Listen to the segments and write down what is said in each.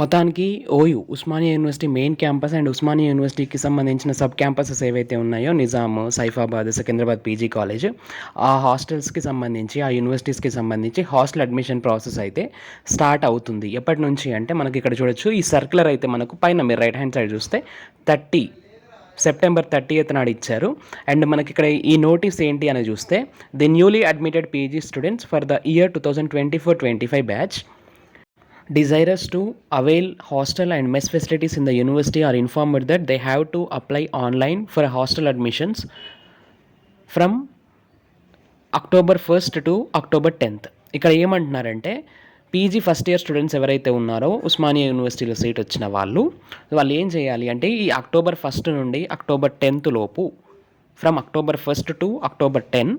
మొత్తానికి OU Osmania university main campus and Osmania యూనివర్సిటీకి సంబంధించిన సబ్ క్యాంపసెస్ ఏవైతే ఉన్నాయో నిజాం సైఫాబాద్ సికింద్రాబాద్ పీజీ కాలేజ్ ఆ హాస్టల్స్కి సంబంధించి ఆ యూనివర్సిటీస్కి సంబంధించి హాస్టల్ అడ్మిషన్ ప్రాసెస్ అయితే స్టార్ట్ అవుతుంది. ఎప్పటి నుంచి అంటే మనకి ఇక్కడ చూడొచ్చు ఈ సర్క్యులర్ అయితే మనకు పైన మీరు రైట్ హ్యాండ్ సైడ్ చూస్తే థర్టీ సెప్టెంబర్ థర్టీ నాడు ఇచ్చారు. అండ్ మనకి ఇక్కడ ఈ నోటీస్ ఏంటి అని చూస్తే the newly admitted PG students for the year two thousand twenty four twenty five batch. Desirous to avail hostel and mess facilities in the university are informed that they have to apply online for hostel admissions from October first to October tenth ఇక్కడ ఏమంటున్నారంటే PG first year students ఎవరైతే ఉన్నారో ఉస్మానియా యూనివర్సిటీలో seat వచ్చిన వాళ్ళు వాళ్ళు ఏం చేయాలి అంటే ఈ అక్టోబర్ ఫస్ట్ నుండి అక్టోబర్ టెన్త్ లోపు from October first to October ten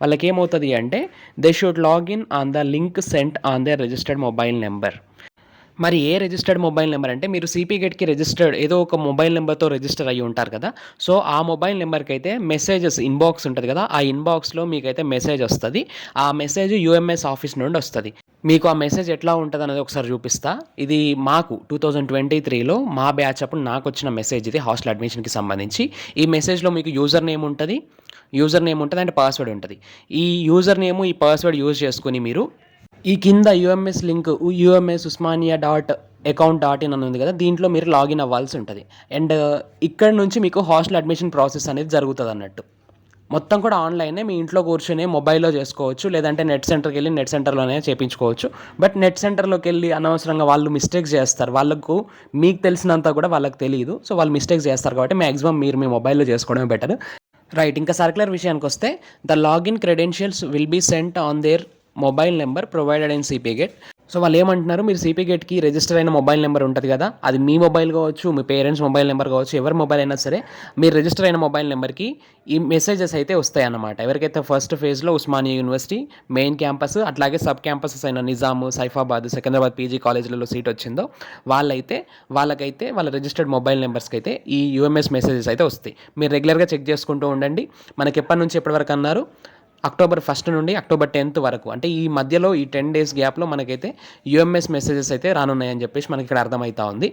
వాళ్ళకి ఏమవుతుంది అంటే they should login on the link sent on the registered mobile number మరి ఏ రిజిస్టర్డ్ మొబైల్ నెంబర్ అంటే మీరు సిపి గేట్కి రిజిస్టర్డ్ ఏదో ఒక మొబైల్ నెంబర్తో రిజిస్టర్ అయ్యి ఉంటారు కదా. సో ఆ మొబైల్ నెంబర్కి అయితే మెసేజెస్ ఇన్బాక్స్ ఉంటుంది కదా. ఆ ఇన్బాక్స్లో మీకైతే మెసేజ్ వస్తుంది. ఆ మెసేజ్ యూఎంఎస్ ఆఫీస్ నుండి వస్తుంది. మీకు ఆ మెసేజ్ ఎట్లా ఉంటుంది అనేది ఒకసారి చూపిస్తా. ఇది మాకు టూ థౌజండ్ ట్వంటీ త్రీలో మా బ్యాచ్ అప్పుడు నాకు వచ్చిన మెసేజ్ ఇది హాస్టల్ అడ్మిషన్కి సంబంధించి. ఈ మెసేజ్లో మీకు యూజర్ నేమ్ ఉంటుంది. యూజర్ నేమ్ ఉంటుంది అండ్ పాస్వర్డ్ ఉంటుంది. ఈ యూజర్ నేమ్ ఈ పాస్వర్డ్ యూజ్ చేసుకుని మీరు ఈ కింద UMS link UMS Osmania dot account dot in అని ఉంది కదా దీంట్లో మీరు లాగిన్ అవ్వాల్సి ఉంటుంది. అండ్ uh, ఇక్కడ నుంచి మీకు హాస్టల్ అడ్మిషన్ ప్రాసెస్ అనేది జరుగుతుంది అన్నట్టు. మొత్తం కూడా ఆన్లైనే మీ ఇంట్లో కూర్చొని మొబైల్లో చేసుకోవచ్చు లేదంటే నెట్ సెంటర్కి వెళ్ళి నెట్ సెంటర్లోనే చేయించుకోవచ్చు బట్ నెట్ సెంటర్లోకి వెళ్ళి అనవసరంగా వాళ్ళు మిస్టేక్స్ చేస్తారు. వాళ్ళకు మీకు తెలిసినంత కూడా వాళ్ళకి తెలియదు. సో వాళ్ళు మిస్టేక్స్ చేస్తారు కాబట్టి మ్యాక్సిమం మీరు మీ మొబైల్లో చేసుకోవడమే బెటర్ రైట్ ఇంకా సర్క్యులర్ విషయానికి వస్తే the login credentials will be sent on their mobile number provided in CP gate. So వాళ్ళు ఏమంటున్నారు మీరు సిపీ గేట్కి రిజిస్టర్ అయిన మొబైల్ నెంబర్ ఉంటుంది కదా అది మీ మొబైల్ కావచ్చు మీ పేరెంట్స్ మొబైల్ నెంబర్ కావచ్చు ఎవరి మొబైల్ అయినా సరే మీరు రిజిస్టర్ అయిన మొబైల్ నెంబర్కి ఈ మెసేజెస్ అయితే వస్తాయి అన్నమాట ఎవరికైతే ఫస్ట్ ఫేజ్లో ఉస్మానియా యూనివర్సిటీ మెయిన్ క్యాంపస్ అట్లాగే సబ్ క్యాంపసెస్ అయిన నిజాము సైఫాబాద్ సికింద్రాబాద్ పీజీ కాలేజీలలో సీట్ వచ్చిందో వాళ్ళైతే వాళ్ళకైతే వాళ్ళ రిజిస్టర్డ్ మొబైల్ నెంబర్స్కి అయితే ఈ యూఎంఎస్ మెసేజెస్ అయితే వస్తాయి. మీరు రెగ్యులర్గా చెక్ చేసుకుంటూ ఉండండి. మనకి ఎప్పటి నుంచి ఎప్పటి వరకు అన్నారు? అక్టోబర్ ఫస్ట్ నుండి అక్టోబర్ టెన్త్ వరకు. అంటే ఈ మధ్యలో ఈ టెన్ డేస్ గ్యాప్లో మనకైతే యూఎంఎస్ మెసేజెస్ అయితే రానున్నాయని చెప్పేసి మనకి ఇక్కడ అర్థమవుతా ఉంది.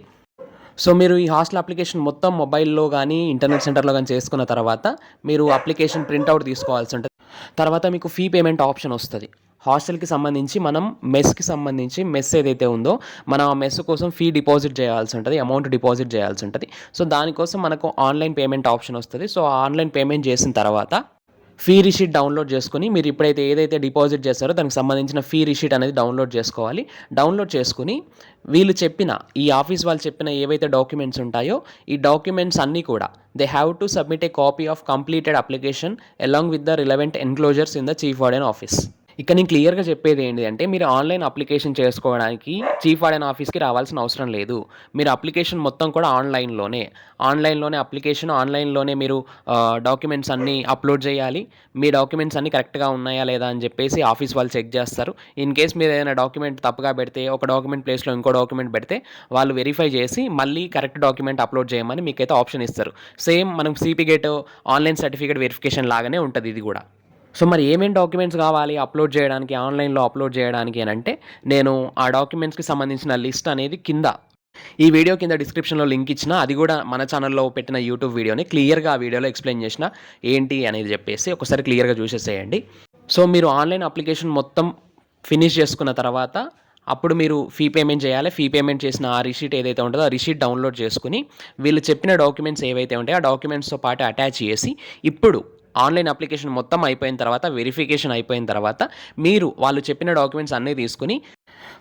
సో మీరు ఈ హాస్టల్ అప్లికేషన్ మొత్తం మొబైల్లో కానీ ఇంటర్నెట్ సెంటర్లో కానీ చేసుకున్న తర్వాత మీరు అప్లికేషన్ ప్రింట్అవుట్ తీసుకోవాల్సి ఉంటుంది. తర్వాత మీకు ఫీ పేమెంట్ ఆప్షన్ వస్తుంది. హాస్టల్కి సంబంధించి మనం మెస్కి సంబంధించి మెస్ ఏదైతే ఉందో మనం ఆ మెస్ కోసం ఫీ డిపాజిట్ చేయాల్సి ఉంటుంది అమౌంట్ డిపాజిట్ చేయాల్సి ఉంటుంది. సో దానికోసం మనకు ఆన్లైన్ పేమెంట్ ఆప్షన్ వస్తుంది. సో ఆన్లైన్ పేమెంట్ చేసిన తర్వాత ఫీ రిషీట్ డౌన్లోడ్ చేసుకుని మీరు ఇప్పుడైతే ఏదైతే డిపాజిట్ చేస్తారో దానికి సంబంధించిన ఫీ రిషీట్ అనేది డౌన్లోడ్ చేసుకోవాలి. డౌన్లోడ్ చేసుకుని వీళ్ళు చెప్పిన ఈ ఆఫీస్ వాళ్ళు చెప్పిన ఏవైతే డాక్యుమెంట్స్ ఉంటాయో ఈ డాక్యుమెంట్స్ అన్నీ కూడా they have to submit a copy of completed application along with the relevant enclosures in the chief warden office ఇక్కడ నేను క్లియర్గా చెప్పేది ఏంటి అంటే మీరు ఆన్లైన్ అప్లికేషన్ చేసుకోవడానికి చీఫ్ వార్డెన్ ఆఫీస్కి రావాల్సిన అవసరం లేదు. మీరు అప్లికేషన్ మొత్తం కూడా ఆన్లైన్లోనే ఆన్లైన్లోనే అప్లికేషన్ ఆన్లైన్లోనే మీరు డాక్యుమెంట్స్ అన్నీ అప్లోడ్ చేయాలి. మీ డాక్యుమెంట్స్ అన్నీ కరెక్ట్గా ఉన్నాయా లేదా అని చెప్పేసి ఆఫీస్ వాళ్ళు చెక్ చేస్తారు. ఇన్ కేస్ మీరు ఏదైనా డాక్యుమెంట్ తప్పుగా పెడితే ఒక డాక్యుమెంట్ ప్లేస్లో ఇంకో డాక్యుమెంట్ పెడితే వాళ్ళు వెరిఫై చేసి మళ్ళీ కరెక్ట్ డాక్యుమెంట్ అప్లోడ్ చేయమని మీకైతే ఆప్షన్ ఇస్తారు. సేమ్ మనం CP gate online certificate verification లాగానే ఉంటుంది ఇది కూడా. సో మరి ఏమేమి డాక్యుమెంట్స్ కావాలి అప్లోడ్ చేయడానికి ఆన్లైన్లో అప్లోడ్ చేయడానికి అని అంటే నేను ఆ డాక్యుమెంట్స్కి సంబంధించిన లిస్ట్ అనేది కింద ఈ వీడియో కింద డిస్క్రిప్షన్లో లింక్ ఇచ్చిన అది కూడా మన ఛానల్లో పెట్టిన యూట్యూబ్ వీడియోని క్లియర్గా ఆ వీడియోలో ఎక్స్ప్లెయిన్ చేసిన ఏంటి అనేది చెప్పేసి ఒకసారి క్లియర్గా చూసేసేయండి. సో మీరు ఆన్లైన్ అప్లికేషన్ మొత్తం ఫినిష్ చేసుకున్న తర్వాత అప్పుడు మీరు ఫీ పేమెంట్ చేయాలి. ఫీ పేమెంట్ చేసిన ఆ రిసీట్ ఏదైతే ఉంటుందో ఆ రిషీట్ డౌన్లోడ్ చేసుకుని వీళ్ళు చెప్పిన డాక్యుమెంట్స్ ఏవైతే ఉంటాయో ఆ డాక్యుమెంట్స్తో పాటు అటాచ్ చేసి ఇప్పుడు ఆన్లైన్ అప్లికేషన్ మొత్తం అయిపోయిన తర్వాత వెరిఫికేషన్ అయిపోయిన తర్వాత మీరు వాళ్ళు చెప్పిన డాక్యుమెంట్స్ అన్నీ తీసుకుని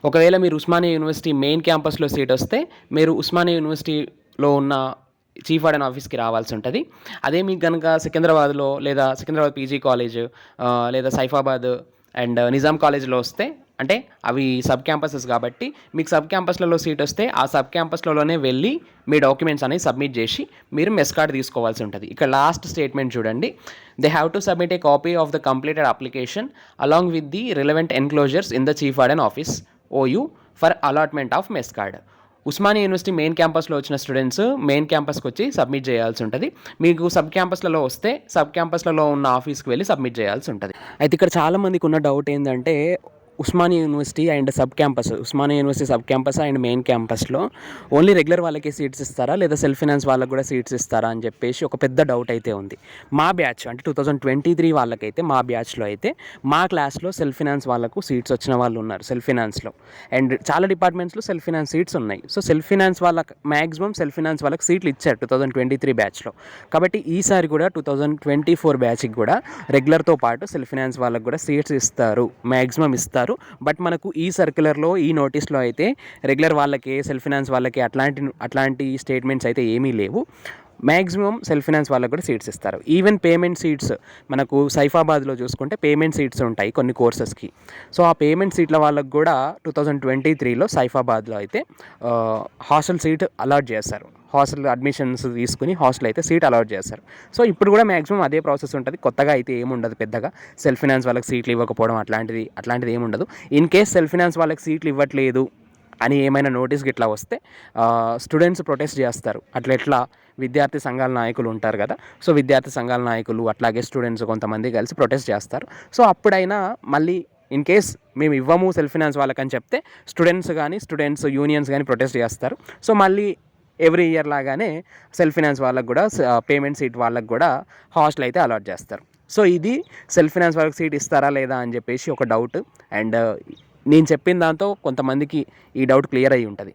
ఒకవేళ మీరు ఉస్మానియా యూనివర్సిటీ మెయిన్ క్యాంపస్లో సీట్ వస్తే మీరు ఉస్మానియా యూనివర్సిటీలో ఉన్న చీఫ్ ఆర్డన్ ఆఫీస్కి రావాల్సి ఉంటుంది. అదే మీకు కనుక సికింద్రాబాద్లో లేదా సికింద్రాబాద్ పీజీ కాలేజ్ లేదా సైఫాబాద్ అండ్ నిజాం కాలేజ్లో వస్తే అంటే అవి సబ్ క్యాంపసెస్ కాబట్టి మీకు సబ్ క్యాంపస్లలో సీట్ వస్తే ఆ సబ్ క్యాంపస్లలోనే వెళ్ళి మీ డాక్యుమెంట్స్ అనేవి సబ్మిట్ చేసి మీరు మెస్ కార్డ్ తీసుకోవాల్సి ఉంటుంది. ఇక్కడ లాస్ట్ స్టేట్మెంట్ చూడండి. They have to submit a copy of the completed application along with the relevant enclosures in the chief warden office OU for allotment of mess card Osmania university main క్యాంపస్లో వచ్చిన students main క్యాంపస్కి వచ్చి submit చేయాల్సి ఉంటుంది. మీకు sub క్యాంపస్లలో వస్తే sub క్యాంపస్లలో ఉన్న ఆఫీస్కి వెళ్ళి సబ్మిట్ చేయాల్సి ఉంటుంది. అయితే ఇక్కడ చాలామందికి ఉన్న డౌట్ ఏంటంటే Osmania university and sub campus Osmania university sub campus and main క్యాంపస్లో ఓన్లీ రెగ్యులర్ వాళ్ళకి సీట్స్ ఇస్తారా? లేదా సెల్ఫ్ ఫినాన్స్ వాళ్ళకి కూడా సీట్స్ ఇస్తారా? అని చెప్పేసి ఒక పెద్ద డౌట్ అయితే ఉంది. మా బ్యాచ్ అంటే టూ థౌజండ్ ట్వంటీ త్రీ వాళ్ళకైతే మా బ్యాచ్లో అయితే మా క్లాస్లో సెల్ఫ్ ఫినాన్స్ వాళ్ళకు సీట్స్ వచ్చిన వాళ్ళు ఉన్నారు సెల్ఫ్ ఫినాన్స్లో. అండ్ చాలా డిపార్ట్మెంట్స్లో సెల్ఫ్ ఫినాన్స్ సీట్స్ ఉన్నాయి. సో సెల్ఫ్ ఫినాన్స్ వాళ్ళకి మ్యాక్సిమం సెల్ఫ్ ఫినాన్స్ వాళ్ళకి సీట్లు ఇచ్చారు టూ థౌజండ్ ట్వంటీ త్రీ బ్యాచ్లో. కాబట్టి ఈసారి కూడా టూ థౌజండ్ ట్వంటీ ఫోర్ బ్యాచ్కి కూడా రెగ్యులర్తో పాటు సెల్ఫ్ ఫినాన్స్ వాళ్ళకి కూడా సీట్స్ ఇస్తారు. మ్యాక్సిమం ఇస్తారు. బట్ మనకు ఈ సర్క్యులర్లో ఈ నోటీస్లో అయితే రెగ్యులర్ వాళ్ళకి సెల్ఫ్ ఫినాన్స్ వాళ్ళకి అట్లాంటి అట్లాంటి స్టేట్మెంట్స్ అయితే ఏమీ లేవు. మ్యాక్సిమం సెల్ఫ్ ఫినాన్స్ వాళ్ళకి కూడా సీట్స్ ఇస్తారు. ఈవెన్ పేమెంట్ సీట్స్ మనకు సైఫాబాద్లో చూసుకుంటే పేమెంట్ సీట్స్ ఉంటాయి కొన్ని కోర్సెస్కి. సో ఆ పేమెంట్ సీట్ల వాళ్ళకి కూడా టూ థౌజండ్ ట్వంటీ త్రీలో సైఫాబాద్లో అయితే హాస్టల్ సీట్ అలాట్ చేస్తారు. హాస్టల్ అడ్మిషన్స్ తీసుకుని హాస్టల్ అయితే సీట్ అలాట్ చేస్తారు. సో ఇప్పుడు కూడా మ్యాక్సిమం అదే ప్రాసెస్ ఉంటుంది. కొత్తగా అయితే ఏముండదు పెద్దగా. సెల్ఫ్ ఫినాన్స్ వాళ్ళకి సీట్లు ఇవ్వకపోవడం అట్లాంటిది అట్లాంటిది ఏముండదు ఇన్ కేస్ సెల్ఫ్ ఫినాన్స్ వాళ్ళకి సీట్లు ఇవ్వట్లేదు అని ఏమైనా నోటీస్ గిట్లా వస్తే స్టూడెంట్స్ ప్రొటెస్ట్ చేస్తారు. అట్లా ఎట్లా? విద్యార్థి సంఘాల నాయకులు ఉంటారు కదా. సో విద్యార్థి సంఘాల నాయకులు అట్లాగే స్టూడెంట్స్ కొంతమంది కలిసి ప్రొటెస్ట్ చేస్తారు. సో అప్పుడైనా మళ్ళీ ఇన్ కేస్ మేము ఇవ్వము సెల్ఫ్ ఫినాన్స్ వాళ్ళకని చెప్తే స్టూడెంట్స్ కానీ స్టూడెంట్స్ యూనియన్స్ కానీ ప్రొటెస్ట్ చేస్తారు. సో మళ్ళీ ఎవ్రీ ఇయర్ లాగానే సెల్ఫ్ ఫినాన్స్ వాళ్ళకు కూడా పేమెంట్ సీట్ వాళ్ళకు కూడా హాస్టల్ అయితే అలాట్ చేస్తారు. సో ఇది సెల్ఫ్ ఫినాన్స్ వాళ్ళకి సీట్ ఇస్తారా లేదా అని చెప్పేసి ఒక డౌట్. అండ్ నేను చెప్పిన దాంతో కొంతమందికి ఈ డౌట్ క్లియర్ అయ్యి ఉంటుంది.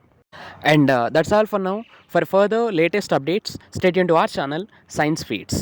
And that's all for now for further latest updates stay to our channel science feeds